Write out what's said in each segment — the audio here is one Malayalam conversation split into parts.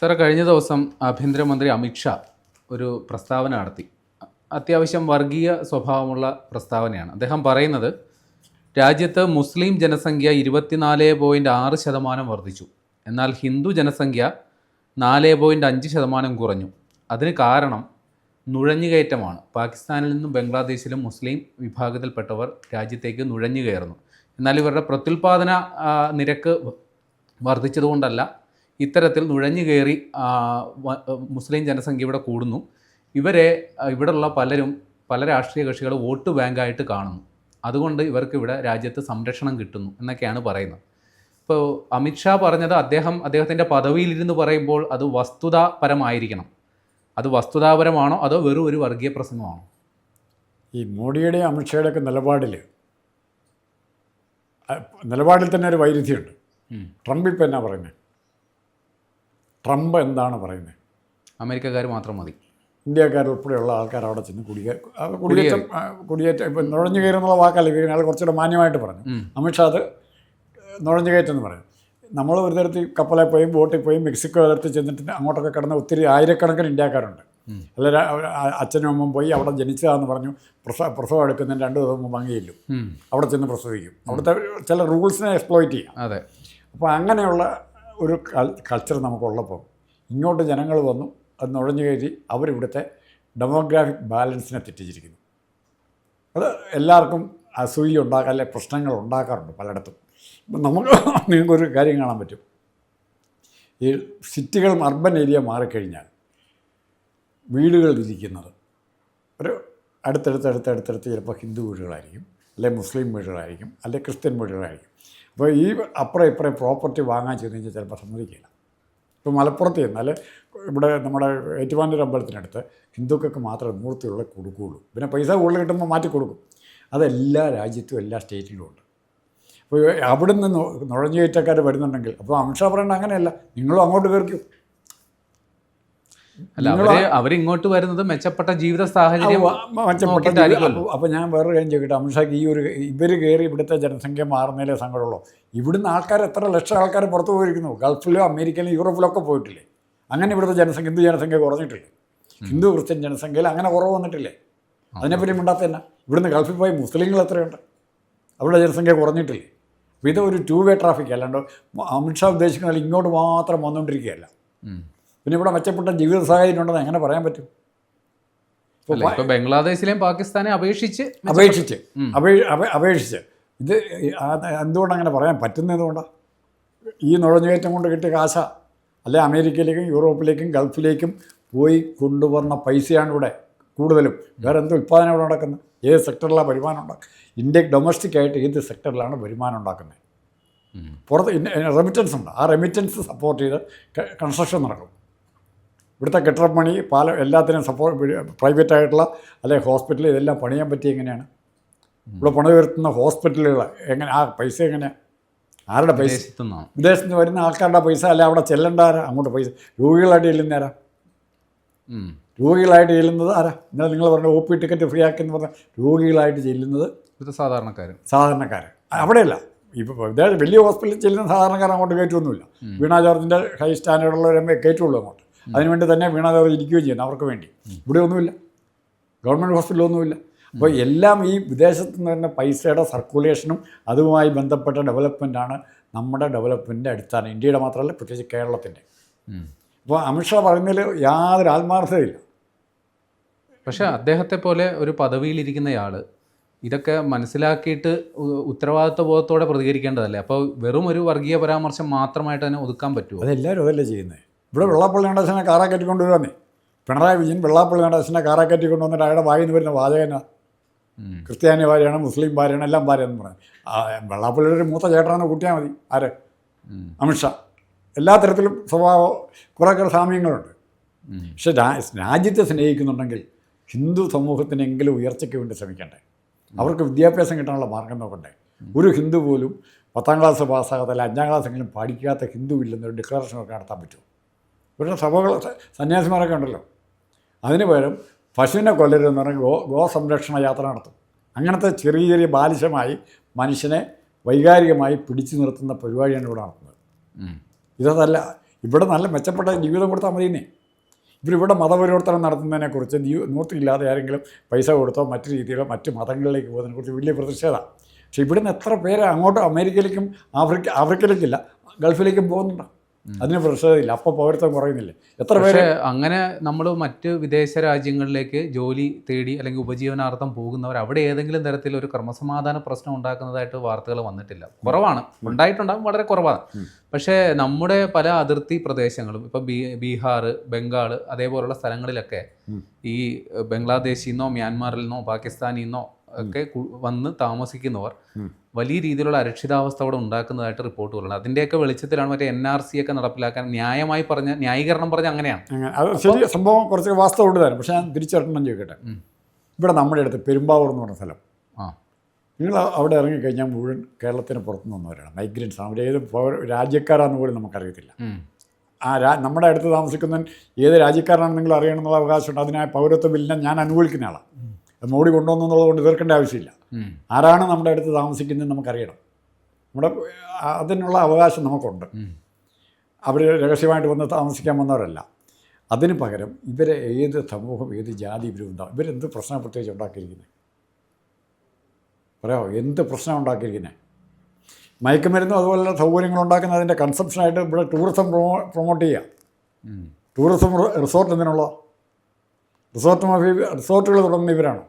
സാറേ കഴിഞ്ഞ ദിവസം ആഭ്യന്തരമന്ത്രി അമിത്ഷാ ഒരു പ്രസ്താവന നടത്തി. അത്യാവശ്യം വർഗീയ സ്വഭാവമുള്ള പ്രസ്താവനയാണ്. അദ്ദേഹം പറയുന്നത് രാജ്യത്ത് മുസ്ലിം ജനസംഖ്യ ഇരുപത്തിനാല് പോയിന്റ് ആറ് ശതമാനം വർദ്ധിച്ചു. എന്നാൽ ഹിന്ദു ജനസംഖ്യ നാല് പോയിന്റ് അഞ്ച് ശതമാനം കുറഞ്ഞു. അതിന് കാരണം നുഴഞ്ഞുകയറ്റമാണ്. പാകിസ്ഥാനിൽ നിന്നും ബംഗ്ലാദേശിലും മുസ്ലിം വിഭാഗത്തിൽപ്പെട്ടവർ രാജ്യത്തേക്ക് നുഴഞ്ഞു കയറുന്നു എന്നാൽ ഇവരുടെ പ്രത്യുൽപാദന നിരക്ക് വർദ്ധിച്ചതുകൊണ്ടല്ല ഇത്തരത്തിൽ നുഴഞ്ഞു കയറി മുസ്ലിം ജനസംഖ്യ ഇവിടെ കൂടുന്നു. ഇവരെ ഇവിടെയുള്ള പലരും പല രാഷ്ട്രീയ കക്ഷികൾ വോട്ട് ബാങ്കായിട്ട് കാണുന്നു. അതുകൊണ്ട് ഇവർക്ക് ഇവിടെ രാജ്യത്ത് സംരക്ഷണം കിട്ടുന്നു എന്നൊക്കെയാണ് പറയുന്നത്. ഇപ്പോൾ അമിത്ഷാ പറഞ്ഞത് അദ്ദേഹം അദ്ദേഹത്തിന്റെ പദവിയിലിരുന്ന് പറയുമ്പോൾ അത് വസ്തുതാപരമായിരിക്കണം. അത് വസ്തുതാപരമാണോ അതോ വെറും ഒരു വർഗീയ പ്രസംഗമാണോ? ഈ മോഡിയുടെ അമിത്ഷയുടെ ഒക്കെ നിലപാടിൽ നിലപാടിൽ തന്നെ ഒരു വൈരുദ്ധ്യമുണ്ട്. ട്രംപ് ഇപ്പം എന്നാ പറയുന്നത് ട്രംപ് എന്താണ് പറയുന്നത്? അമേരിക്കക്കാർ മാത്രം മതി. ഇന്ത്യക്കാർ ഇന്ത്യക്കാരുൾപ്പെടെയുള്ള ആൾക്കാർ അവിടെ ചെന്ന് കുടിയേ കുടിയേറ്റം കുടിയേറ്റം ഇപ്പം നുഴഞ്ഞു കയറുന്നുള്ള വാക്കല്ല ഇത് അയാൾ കുറച്ചുകൂടെ മാന്യമായിട്ട് പറഞ്ഞു. അമിത്ഷാ അത് നുഴഞ്ഞു കയറ്റെന്ന് പറയും. നമ്മൾ ഒരു തരത്തിൽ കപ്പലിൽ പോയി ബോട്ടിൽ പോയി മെക്സിക്കോ അതിർത്തി ചെന്നിട്ട് അങ്ങോട്ടൊക്കെ കിടന്ന ഒത്തിരി ആയിരക്കണക്കിന് ഇന്ത്യക്കാരുണ്ട്. അല്ല അച്ഛനും അമ്മയും പോയി അവിടെ ജനിച്ചതാന്ന് പറഞ്ഞു പ്രസവ പ്രസവം എടുക്കുന്നതിന് രണ്ട് ദിവസം മുമ്പ് ഭംഗിയില്ലും അവിടെ ചെന്ന് പ്രസവിക്കും. അവിടുത്തെ ചില റൂൾസിനെ എക്സ്പ്ലോയിറ്റ് ചെയ്യാം. അതെ. അപ്പോൾ അങ്ങനെയുള്ള ഒരു കൾച്ചർ നമുക്കുള്ളപ്പോൾ ഇങ്ങോട്ട് ജനങ്ങൾ വന്നു അത് നുഴഞ്ഞു കയറ്റി അവരിവിടുത്തെ ഡെമോഗ്രാഫിക് ബാലൻസിനെ തെറ്റിച്ചിരിക്കുന്നു. അത് എല്ലാവർക്കും അസൂയ ഉണ്ടാക്കാൻ അല്ലെ പ്രശ്നങ്ങൾ ഉണ്ടാക്കാറുണ്ട് പലയിടത്തും. ഇപ്പം നമുക്ക് നിങ്ങൾക്കൊരു കാര്യം കാണാൻ പറ്റും. ഈ സിറ്റികൾ അർബൻ ഏരിയ മാറിക്കഴിഞ്ഞാൽ വീടുകൾ ഇരിക്കുന്നത് ഒരു അടുത്തടുത്ത് അടുത്തടുത്തടുത്ത് ചിലപ്പോൾ ഹിന്ദു വീടുകളായിരിക്കും. അല്ലെ മുസ്ലിം വീടുകളായിരിക്കും അല്ലെ ക്രിസ്ത്യൻ വീടുകളായിരിക്കും. അപ്പോൾ ഈ അപ്പുറം ഇപ്പുറം പ്രോപ്പർട്ടി വാങ്ങാൻ ചെന്ന് കഴിഞ്ഞാൽ ചിലപ്പോൾ സമ്മതിക്കില്ല. ഇപ്പോൾ മലപ്പുറത്ത് ചെന്നാൽ ഇവിടെ നമ്മുടെ ഏറ്റുമാനൂർ അമ്പലത്തിനടുത്ത് ഹിന്ദുക്കൾക്ക് മാത്രമേ മൂർത്തിയുള്ള കൊടുക്കുകയുള്ളൂ. പിന്നെ പൈസ കൂടുതൽ കിട്ടുമ്പോൾ മാറ്റി കൊടുക്കും. അതെല്ലാ രാജ്യത്തും എല്ലാ സ്റ്റേറ്റിലും ഉണ്ട്. അപ്പോൾ അവിടുന്ന് നുഴഞ്ഞു നുഴഞ്ഞുകയറ്റക്കാർ വരുന്നുണ്ടെങ്കിൽ അപ്പോൾ അമിത്ഷാ പറയേണ്ട അങ്ങനെയല്ല. നിങ്ങളും അങ്ങോട്ട് കയറിക്കും. അല്ല അവർ അവരിങ്ങോട്ട് വരുന്നത് മെച്ചപ്പെട്ട ജീവിത സാഹചര്യം മെച്ചപ്പെട്ട അപ്പോൾ ഞാൻ വേറൊരു കാര്യം ചോദിക്കട്ടെ? അമിത്ഷാക്ക് ഈ ഒരു ഇവർ കയറി ഇവിടുത്തെ ജനസംഖ്യ മാറുന്നതിലെ സങ്കടമുള്ളൂ. ഇവിടുന്ന് ആൾക്കാർ എത്ര ലക്ഷം ആൾക്കാർ പുറത്തു പോയിരിക്കുന്നു? ഗൾഫിലോ അമേരിക്കയിലോ യൂറോപ്പിലോ ഒക്കെ പോയിട്ടില്ലേ? അങ്ങനെ ഇവിടുത്തെ ജനസംഖ്യ ഹിന്ദു ജനസംഖ്യ കുറഞ്ഞിട്ടില്ലേ? ഹിന്ദു ക്രിസ്ത്യൻ ജനസംഖ്യയിൽ അങ്ങനെ കുറവ് വന്നിട്ടില്ലേ? അതിനെപ്പറ്റി മിണ്ടാത്ത തന്നെ ഇവിടുന്ന് ഗൾഫിൽ പോയി മുസ്ലിങ്ങൾ എത്രയുണ്ട്? അവരുടെ ജനസംഖ്യ കുറഞ്ഞിട്ടില്ലേ? അപ്പോൾ ഇത് ഒരു ടു വേ ട്രാഫിക് അല്ലാണ്ട് അമിത്ഷാ ഉദ്ദേശിക്കുന്നതിൽ ഇങ്ങോട്ട് മാത്രം വന്നുകൊണ്ടിരിക്കുകയല്ല. പിന്നെ ഇവിടെ മെച്ചപ്പെട്ട ജീവിത സാഹചര്യം ഉണ്ടെന്ന് എങ്ങനെ പറയാൻ പറ്റും? ബംഗ്ലാദേശിലെയും പാകിസ്ഥാനെ അപേക്ഷിച്ച് അപേക്ഷിച്ച്. അപേക്ഷിച്ച്. ഇത് എന്തുകൊണ്ട് അങ്ങനെ പറയാൻ പറ്റുന്നതുകൊണ്ടാണ് ഈ നുഴഞ്ഞുകയറ്റം കൊണ്ട് കിട്ടിയ കാശ. അല്ലെ അമേരിക്കയിലേക്കും യൂറോപ്പിലേക്കും ഗൾഫിലേക്കും പോയി കൊണ്ടുവന്ന പൈസയാണ് ഇവിടെ കൂടുതലും. വേറെ എന്ത് ഉൽപ്പാദനം ഇവിടെ നടക്കുന്നത്? ഏത് സെക്ടറിലാണ് വരുമാനം ഉണ്ടാക്കുന്നത്? ഇന്ത്യ ഡൊമസ്റ്റിക്കായിട്ട് ഏത് സെക്ടറിലാണ് വരുമാനം ഉണ്ടാക്കുന്നത്. പുറത്ത് റെമിറ്റൻസ് ഉണ്ട്. ആ റെമിറ്റൻസ് സപ്പോർട്ട് ചെയ്ത് കൺസ്ട്രക്ഷൻ നടക്കും. ഇവിടുത്തെ കെട്ടിടപ്പണി പാല എല്ലാത്തിനും സപ്പോർട്ട് പ്രൈവറ്റ് ആയിട്ടുള്ള അല്ലെങ്കിൽ ഹോസ്പിറ്റൽ ഇതെല്ലാം പണിയാൻ പറ്റി എങ്ങനെയാണ്? ഇവിടെ പണി ഉയർത്തുന്ന ഹോസ്പിറ്റലുകൾ എങ്ങനെ ആ പൈസ എങ്ങനെയാണ് ആരുടെ പൈസ? വിദേശത്തു നിന്ന് വരുന്ന ആൾക്കാരുടെ പൈസ അല്ല അവിടെ ചെല്ലേണ്ട ആരാ അങ്ങോട്ട് പൈസ. രോഗികളായിട്ട് ചെല്ലുന്ന ആരാ രോഗികളായിട്ട് ചെല്ലുന്നത് ആരാ? എന്നാൽ നിങ്ങൾ പറഞ്ഞ ഒ പി ടിക്കറ്റ് ഫ്രീ ആക്കി എന്ന് പറഞ്ഞാൽ രോഗികളായിട്ട് ചെല്ലുന്നത് സാധാരണക്കാരൻ സാധാരണക്കാർ അവിടെയല്ല. ഇപ്പോൾ വിദേശ വലിയ ഹോസ്പിറ്റലിൽ ചെല്ലുന്ന സാധാരണക്കാർ അങ്ങോട്ട് കയറ്റൊന്നുമില്ല. വീണാ ജോർജിന്റെ ഹൈ സ്റ്റാൻഡേർഡുള്ളവരെ കയറ്റുള്ളൂ അങ്ങോട്ട്. അതിനുവേണ്ടി തന്നെ വീണാകാതെ ഇരിക്കുകയും ചെയ്യുന്നു അവർക്ക് വേണ്ടി. ഇവിടെ ഒന്നുമില്ല. ഗവൺമെന്റ് ഹോസ്പിറ്റലൊന്നുമില്ല. അപ്പോൾ എല്ലാം ഈ വിദേശത്ത് നിന്ന് തന്നെ പൈസയുടെ സർക്കുലേഷനും അതുമായി ബന്ധപ്പെട്ട ഡെവലപ്മെന്റാണ് നമ്മുടെ ഡെവലപ്മെന്റിന്റെ അടിസ്ഥാനം. ഇന്ത്യയുടെ മാത്രമല്ല പ്രത്യേകിച്ച് കേരളത്തിന്റെ അപ്പോൾ അമിത്ഷാ പറയുന്നതിൽ യാതൊരു ആത്മാർത്ഥതയില്ല. പക്ഷേ അദ്ദേഹത്തെ പോലെ ഒരു പദവിയിലിരിക്കുന്നയാൾ ഇതൊക്കെ മനസ്സിലാക്കിയിട്ട് ഉത്തരവാദിത്വ ബോധത്തോടെ പ്രതികരിക്കേണ്ടതല്ലേ? അപ്പോൾ വെറും ഒരു വർഗീയ പരാമർശം മാത്രമായിട്ട് തന്നെ ഒതുക്കാൻ പറ്റുമോ അതെല്ലാവരും അതല്ലേ ചെയ്യുന്നത്. ഇവിടെ വെള്ളാപ്പള്ളി നടേശനെ കാറാ കയറ്റി കൊണ്ടുവരുന്നേ പിണറായി വിജയൻ വെള്ളാപ്പള്ളി നടേശനെ കാറാ കയറ്റി കൊണ്ടുവന്നിട്ട് അയാളുടെ വായിൽ നിന്ന് വരുന്ന വാചകന. ക്രിസ്ത്യാനി ഭാര്യയാണ് മുസ്ലിം ഭാര്യയാണ് എല്ലാം ഭാര്യയെന്ന് പറഞ്ഞു ആ വെള്ളാപ്പള്ളിയുടെ ഒരു മൂത്ത ചേട്ടനാണെന്ന് കൂട്ടിയാൽ മതി. ആര്. അമിത്ഷാ എല്ലാ തരത്തിലും സ്വഭാവ കുറേ സാമ്യങ്ങളുണ്ട്. പക്ഷെ രാജ്യത്തെ സ്നേഹിക്കുന്നുണ്ടെങ്കിൽ ഹിന്ദു സമൂഹത്തിനെങ്കിലും ഉയർച്ചയ്ക്ക് വേണ്ടി ശ്രമിക്കണ്ടേ. അവർക്ക് വിദ്യാഭ്യാസം കിട്ടാനുള്ള മാർഗം നോക്കണ്ടേ. ഒരു ഹിന്ദു പോലും പത്താം ക്ലാസ് പാസ്സാകാത്ത അല്ല അഞ്ചാം ക്ലാസ്സെങ്കിലും പഠിക്കാത്ത ഹിന്ദു ഇല്ലെന്നൊരു ഡിക്ലറേഷൻ ഒക്കെ നടത്താൻ പറ്റുമോ? ഇവരുടെ സഭകൾ സന്യാസിമാരൊക്കെ ഉണ്ടല്ലോ. അതിന് പകരം പശുവിനെ കൊല്ലരുതെന്ന് പറഞ്ഞാൽ ഗോ ഗോ സംരക്ഷണ യാത്ര നടത്തും. അങ്ങനത്തെ ചെറിയ ചെറിയ ബാലിശമായി മനുഷ്യനെ വൈകാരികമായി പിടിച്ചു നിർത്തുന്ന പരിപാടിയാണ് ഇവിടെ നടത്തുന്നത്. ഇതല്ല ഇവിടെ നല്ല മെച്ചപ്പെട്ട ജീവിതം കൊടുത്താൽ മതിയെന്നേ. ഇവരിവിടെ മതപരിവർത്തനം നടത്തുന്നതിനെക്കുറിച്ച് നിവൃത്തിയില്ലാതെ ആരെങ്കിലും പൈസ കൊടുത്തോ മറ്റു രീതിയിലോ മറ്റ് മതങ്ങളിലേക്ക് പോകുന്നതിനെക്കുറിച്ച് വലിയ പ്രതിഷേധമാണ്. പക്ഷേ ഇവിടുന്ന് എത്ര പേര് അങ്ങോട്ട് അമേരിക്കയിലേക്കും ആഫ്രിക്ക ആഫ്രിക്കയിലേക്കില്ല ഗൾഫിലേക്കും പോകുന്നുണ്ട്? അതിന് പ്രശ്നമില്ല. അപ്പോൾ പൗരത്വം കുറയുന്നില്ല? എത്ര പേര്? അങ്ങനെ നമ്മൾ മറ്റ് വിദേശ രാജ്യങ്ങളിലേക്ക് ജോലി തേടി അല്ലെങ്കിൽ ഉപജീവനാർത്ഥം പോകുന്നവർ അവിടെ ഏതെങ്കിലും തരത്തിൽ ഒരു ക്രമസമാധാന പ്രശ്നം ഉണ്ടാക്കുന്നതായിട്ട് വാർത്തകൾ വന്നിട്ടില്ല. കുറവാണ്. ഉണ്ടായിട്ടുണ്ടാകും വളരെ കുറവാണ്. പക്ഷേ നമ്മുടെ പല അതിർത്തി പ്രദേശങ്ങളും ഇപ്പൊ ബീ ബീഹാർ ബംഗാൾ അതേപോലുള്ള സ്ഥലങ്ങളിലൊക്കെ. ഈ ബംഗ്ലാദേശിൽ നിന്നോ മ്യാൻമാറിൽ നിന്നോ പാകിസ്ഥാനിൽ നിന്നോ ഒക്കെ വന്ന് താമസിക്കുന്നവർ വലിയ രീതിയിലുള്ള അരക്ഷിതാവസ്ഥ അവിടെ ഉണ്ടാക്കുന്നതായിട്ട് റിപ്പോർട്ടുകളുണ്ട് അതിന്റെയൊക്കെ വെളിച്ചത്തിലാണ് മറ്റേ എൻ ആർ സി ഒക്കെ നടപ്പിലാക്കാൻ ന്യായമായി പറഞ്ഞ ന്യായീകരണം പറഞ്ഞ അങ്ങനെയാണ്. അത് ശരി സംഭവം കുറച്ച് വാസ്തവം ഉണ്ട് തരാം പക്ഷേ ഞാൻ തിരിച്ചറിയണം ചോദിക്കട്ടെ. ഇവിടെ നമ്മുടെ അടുത്ത് പെരുമ്പാവൂർ എന്ന് പറഞ്ഞ സ്ഥലം. ആ. നിങ്ങൾ അവിടെ ഇറങ്ങിക്കഴിഞ്ഞാൽ മുഴുവൻ കേരളത്തിന് പുറത്തു നിന്നവരാണ് മൈഗ്രൻസ് അവർ ഏത് പൗര- രാജ്യക്കാരാണെന്ന് പോലും നമുക്കറിയത്തില്ല. ആ രാ നമ്മുടെ അടുത്ത് താമസിക്കുന്നവൻ ഏത് രാജ്യക്കാരനാണെന്ന് നിങ്ങൾ അറിയണമെന്നുള്ള അവകാശമുണ്ട്. അതിനായ പൗരത്വ ബില്ലിനെ ഞാൻ അനുകൂലിക്കുന്ന ആളാണ്. മോഡി കൊണ്ടുവന്നുള്ളത് കൊണ്ട് തീർക്കേണ്ട ആവശ്യമില്ല. ആരാണ് നമ്മുടെ അടുത്ത് താമസിക്കുന്നത് നമുക്കറിയണം. നമ്മുടെ അതിനുള്ള അവകാശം നമുക്കുണ്ട്. അവർ രഹസ്യമായിട്ട് വന്ന് താമസിക്കാൻ വന്നവരല്ല. അതിന് പകരം ഇവരെ ഏത് സമൂഹം ഏത് ജാതി ഉണ്ടാവും ഇവരെന്ത് പ്രശ്നം പ്രത്യേകിച്ച് ഉണ്ടാക്കിയിരിക്കുന്നത് പറയാമോ എന്ത് പ്രശ്നം ഉണ്ടാക്കിയിരിക്കുന്നത് മയക്കുമരുന്നും അതുപോലുള്ള സൗകര്യങ്ങൾ ഉണ്ടാക്കുന്നതിന്റെ കൺസെപ്ഷനായിട്ട് ഇവിടെ ടൂറിസം പ്രൊമോ പ്രൊമോട്ട് ചെയ്യുക. ടൂറിസം റിസോർട്ട് എന്തിനുള്ള? റിസോർട്ട് മാഫിയ റിസോർട്ടുകൾ തുടങ്ങുന്ന ഇവരാണോ?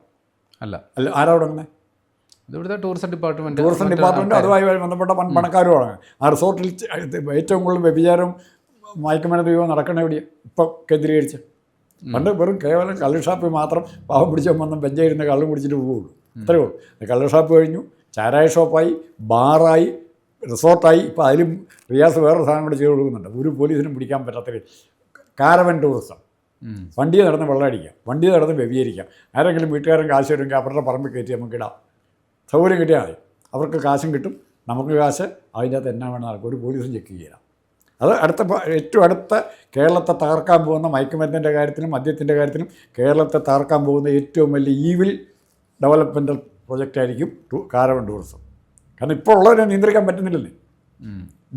അല്ല. അല്ല ആരാ തുടങ്ങുന്നത് ഇതിവിടുത്തെ ടൂറിസം ഡിപ്പാർട്ട്മെന്റ് ടൂറിസം ഡിപ്പാർട്ട്മെന്റ് അതുമായി ബന്ധപ്പെട്ട പണക്കാരുമാണ് ആ റിസോർട്ടിൽ ഏറ്റവും കൂടുതൽ വ്യഭിചാരവും മയക്കുമരുന്ന് ഉപയോഗം നടക്കണ എവിടെ ഇപ്പം കേന്ദ്രീകരിച്ച്. പണ്ട് വെറും കേവലം കള്ളു ഷാപ്പിൽ മാത്രം പാവം പിടിച്ച വന്ന് ബെഞ്ചായിരുന്ന കള്ളും കുടിച്ചിട്ട് പോവുള്ളൂ. അത്രയേ ഉള്ളൂ. കള്ളു ഷാപ്പ് കഴിഞ്ഞു. ചാരായ ഷോപ്പായി ബാറായി റിസോർട്ടായി. ഇപ്പോൾ അതിലും റിയാസ് വേറൊരു സാധനം കൂടെ ചെയ്ത് കൊടുക്കുന്നുണ്ട്. ഒരു പോലീസിനും പിടിക്കാൻ പറ്റാത്ത. Caravan tourism. വണ്ടിയെ നടന്ന് വെള്ളമടിക്കാം വണ്ടിയെ നടന്ന് വ്യവീകരിക്കാം ആരെങ്കിലും വീട്ടുകാരൻ കാശ് വരുമെങ്കിൽ അവരുടെ പറമ്പിൽ കയറ്റി നമുക്ക് ഇടാം. സൗകര്യം കിട്ടിയാൽ മതി. അവർക്ക് കാശും കിട്ടും. നമുക്ക് കാശ് അതിന്റെ അകത്ത് എന്നാ വേണം നടക്കും ഒരു പോലീസും ചെക്ക് ചെയ്യാം അത് അടുത്ത ഏറ്റവും അടുത്ത കേരളത്തെ തകർക്കാൻ പോകുന്ന മയക്കുമരുന്നിന്റെ കാര്യത്തിലും മദ്യത്തിന്റെ കാര്യത്തിലും കേരളത്തെ തകർക്കാൻ പോകുന്ന ഏറ്റവും വലിയ ഈവിൽ ഡെവലപ്മെന്റൽ പ്രൊജക്റ്റായിരിക്കും ടൂ കാരവൻ ടൂറിസം കാരണം ഇപ്പോൾ ഉള്ളവരെ നിയന്ത്രിക്കാൻ പറ്റുന്നില്ലല്ലേ.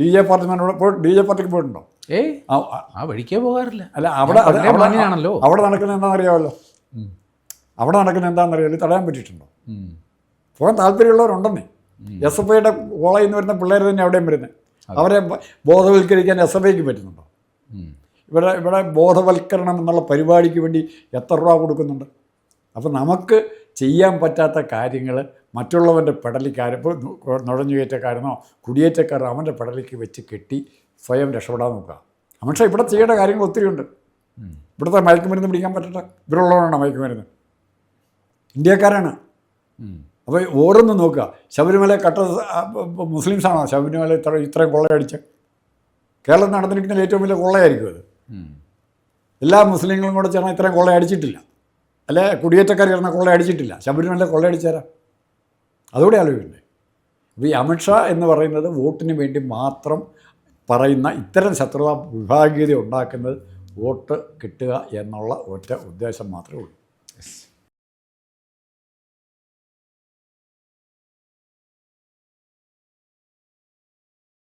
ഡി ജെ പാർട്ടിമാരോട് ഇപ്പോൾ ഡി ജെ പാർട്ടിക്ക് പോയിട്ടുണ്ടോ? ഏയ് ആ, വഴിക്കേ പോകാറില്ല. അല്ല അവിടെ അത് അവിടെ- നടക്കുന്ന എന്താണെന്നറിയാമല്ലോ. അവിടെ നടക്കുന്നത് എന്താണെന്നറിയാമല്ലോ? തടയാൻ പറ്റിയിട്ടുണ്ടോ. പോകാൻ താല്പര്യമുള്ളവരുണ്ടെന്നേ. എസ് എഫ് ഐയുടെ കോളേജിൽ നിന്ന് വരുന്ന പിള്ളേർ തന്നെ അവിടെയും വരുന്നത്. അവരെ ബോധവൽക്കരിക്കാൻ എസ് എഫ് ഐക്ക് പറ്റുന്നുണ്ടോ? ഇവിടെ ഇവിടെ ബോധവൽക്കരണം എന്നുള്ള പരിപാടിക്ക് വേണ്ടി എത്ര രൂപ കൊടുക്കുന്നുണ്ട്? അപ്പോൾ നമുക്ക് ചെയ്യാൻ പറ്റാത്ത കാര്യങ്ങൾ മറ്റുള്ളവന്റെ പെടലിക്കാരൻ ഇപ്പോൾ നുഴഞ്ഞുകയറ്റക്കാരനോ കുടിയേറ്റക്കാരനോ അവന്റെ പെടലിക്ക് വെച്ച് കെട്ടി സ്വയം രക്ഷപ്പെടാൻ നോക്കുക. പക്ഷേ ഇവിടെ ചെയ്യേണ്ട കാര്യങ്ങൾ ഒത്തിരിയുണ്ട്. ഇവിടുത്തെ മയക്കുമരുന്ന് പിടിക്കാൻ പറ്റട്ടെ? ഇവരുള്ളവരാണ് മയക്കുമരുന്ന് ഇന്ത്യക്കാരാണ്. അപ്പോൾ ഓരോന്നും നോക്കുക. ശബരിമല കട്ട മുസ്ലിംസാണോ? ശബരിമല ഇത്ര ഇത്രയും കൊള്ളയടിച്ച്. കേരളത്തിൽ നടന്നിരിക്കുന്ന ഏറ്റവും വലിയ കൊള്ളയായിരിക്കും അത്. എല്ലാ മുസ്ലിങ്ങളും കൂടെ ചേർന്ന് ഇത്രയും കൊള്ളയടിച്ചിട്ടില്ല. അല്ലെ? കുടിയേറ്റക്കാർ ചേർന്ന കൊള്ളയടിച്ചിട്ടില്ല. ശബരിമല കൊള്ളയടിച്ചേരാ. അതുകൂടെ ആലോചിക്കണ്ടേ? അപ്പോൾ ഈ അമിത്ഷാ എന്ന് പറയുന്നത് വോട്ടിന് വേണ്ടി മാത്രം പറയുന്ന ഇത്തരം ശത്രുത വിഭാഗീയത ഉണ്ടാക്കുന്നത് വോട്ട് കിട്ടുക എന്നുള്ള ഒറ്റ ഉദ്ദേശം മാത്രമേ ഉള്ളൂ.